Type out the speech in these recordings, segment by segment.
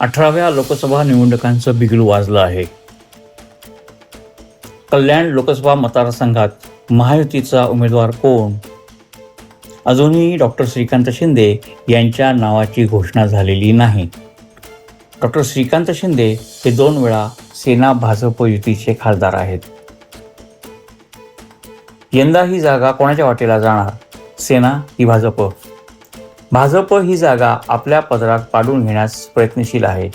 अठराव्या लोकसभा निवडणुकांचं बिगुल वाजलं आहे. कल्याण लोकसभा मतदारसंघात महायुतीचा उमेदवार कोण? अजूनही डॉक्टर श्रीकांत शिंदे यांच्या नावाची घोषणा झालेली नाही. डॉक्टर श्रीकांत शिंदे हे दोन वेळा सेना भाजप युतीचे खासदार आहेत. यंदा ही जागा कोणाच्या वाटेला जाणार? सेना की भाजप? भाजप ही जागा आपल्या पदरात पाडून घेण्यास प्रयत्नशील आहे.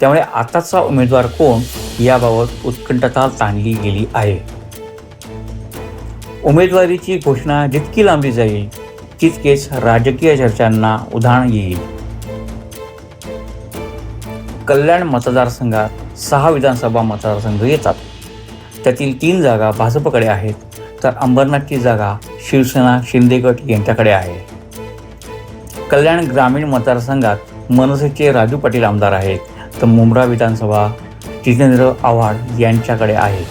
त्यामुळे आताचा उमेदवार कोण याबाबत उत्कंठता ताणली गेली आहे. उमेदवारीची घोषणा जितकी लांबली जाईल तितकेच राजकीय चर्चांना उधाण येईल. कल्याण मतदारसंघात सहा विधानसभा मतदारसंघ येतात. त्यातील तीन जागा भाजपकडे आहेत तर अंबरनाथची जागा शिवसेना शिंदेगट यांच्याकडे आहे. कल्याण ग्रामीण मतदारसंघात मनसेचे राजू पाटील आमदार आहेत. तर मुंब्रा विधानसभा जितेंद्र आव्हाड यांच्याकडे आहे.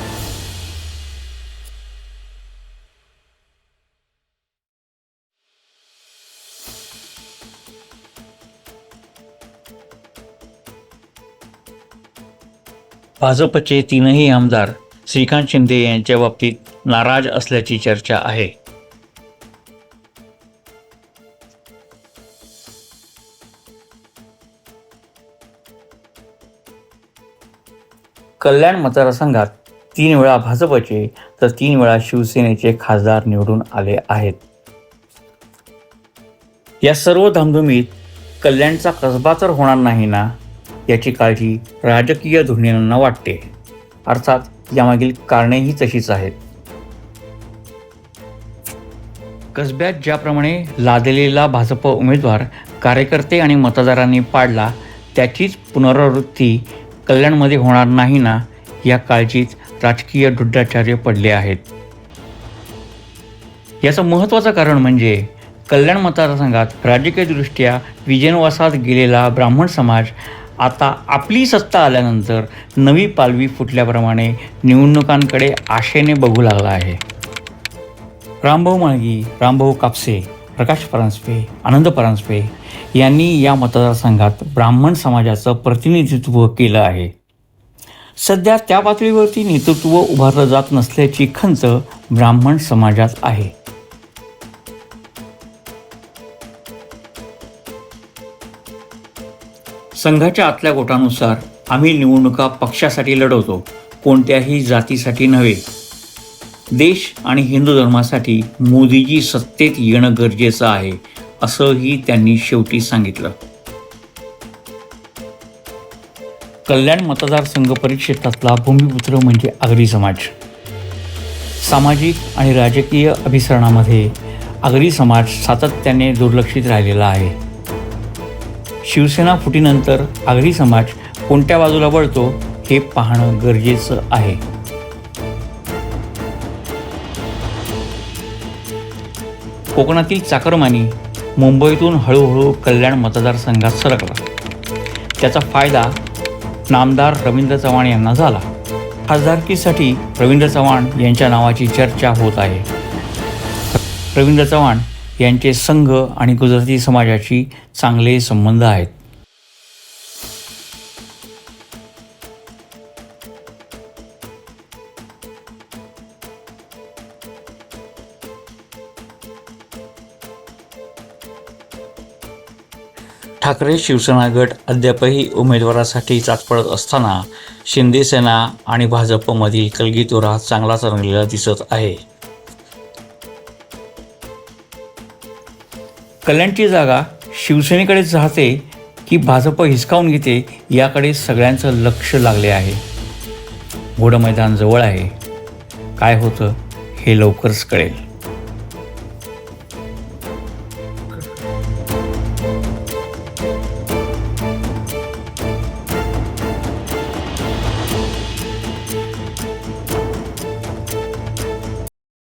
भाजपचे तीनही आमदार श्रीकांत शिंदे यांच्या बाबतीत नाराज असल्याची चर्चा आहे. कल्याण मतदारसंघात तीन वेळा भाजपचे तर तीन वेळा शिवसेनेचे खासदार निवडून आले आहेत. या सर्व धामधुमीत कल्याणचा कसबा तर होणार नाही ना याची काळजी राजकीय धोरणांना वाटते. अर्थात यामागील कारणेही तशीच आहेत. कसब्यात ज्याप्रमाणे लादलेला भाजप उमेदवार कार्यकर्ते आणि मतदारांनी पाडला त्याचीच पुनरावृत्ती कल्याणमध्ये होणार नाही ना या काळजीत राजकीय ढुड्डाचार्य पडले आहेत. याचं महत्त्वाचं कारण म्हणजे कल्याण मतदारसंघात राजकीयदृष्ट्या विजनवासात गेलेला ब्राह्मण समाज आता आपली सत्ता आल्यानंतर नवी पालवी फुटल्याप्रमाणे निवडणुकांकडे आशेने बघू लागला आहे. रामभाऊ माळगी रामभाऊ कापसे. प्रकाश परांजपे आनंद परांजपे यांनी या मतदारसंघात ब्राह्मण समाजाचं प्रतिनिधित्व केलं आहे. सध्या त्या पातळीवरती नेतृत्व उभारलं जात नसल्याची खंत ब्राह्मण समाजात आहे. संघाच्या आतल्या गोटानुसार आम्ही निवडणुका पक्षासाठी लढवतो कोणत्याही जातीसाठी नव्हे. देश आणि हिंदू धर्मासाठी मोदीजी सत्तेत येणं गरजेचं आहे असंही त्यांनी शेवटी सांगितलं. कल्याण मतदारसंघ परिक्षेत्रातला भूमिपुत्र म्हणजे आगरी समाज. सामाजिक आणि राजकीय अभिसरणामध्ये आगरी समाज सातत्याने दुर्लक्षित राहिलेला आहे. शिवसेना फुटीनंतर आगरी समाज कोणत्या बाजूला वळतो हे पाहणं गरजेचं आहे. कोकणातील चाकरमानी मुंबईतून हळूहळू कल्याण मतदारसंघात सरकला. त्याचा फायदा नामदार रवींद्र चव्हाण यांना झाला. खासदारकीसाठी रवींद्र चव्हाण यांच्या नावाची चर्चा होत आहे. रवींद्र चव्हाण यांचे संघ आणि गुजराती समाजाशी चांगले संबंध आहेत. ठाकरे शिवसेना गट अद्यापही उमेदवारासाठी चाचपडत असताना शिंदे सेना आणि भाजपमधील कलगीतोरा चांगलाच रंगलेला दिसत आहे. कल्याणची जागा शिवसेनेकडेच राहते की भाजप हिसकावून घेते याकडे सगळ्यांचं लक्ष लागले आहे. घोडं मैदान जवळ आहे. काय होतं हे लवकरच कळेल.